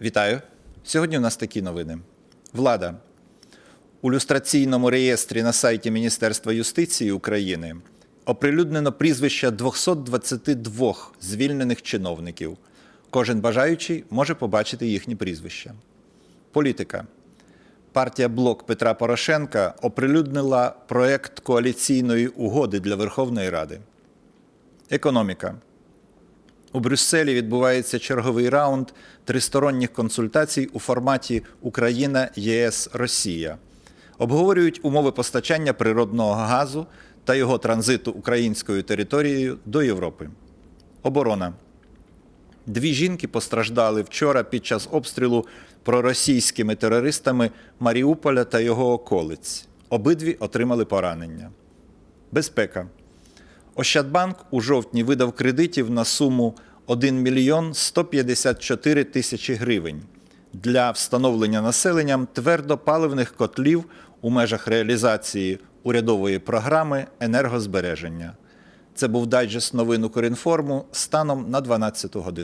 Вітаю! Сьогодні у нас такі новини. Влада у люстраційному реєстрі на сайті Міністерства юстиції України оприлюднено прізвища 222 звільнених чиновників. Кожен бажаючий може побачити їхні прізвища. Політика. Партія Блок Петра Порошенка оприлюднила проект коаліційної угоди для Верховної Ради. Економіка. У Брюсселі відбувається черговий раунд тристоронніх консультацій у форматі Україна, ЄС, Росія. Обговорюють умови постачання природного газу та його транзиту українською територією до Європи. Оборона. Дві жінки постраждали вчора під час обстрілу проросійськими терористами Маріуполя та його околиць. Обидві отримали поранення. Безпека. Ощадбанк у жовтні видав кредитів на суму 1 мільйон 154 тисячі гривень для встановлення населенням твердопаливних котлів у межах реалізації урядової програми енергозбереження. Це був дайджест новин Укрінформу станом на 12 годину.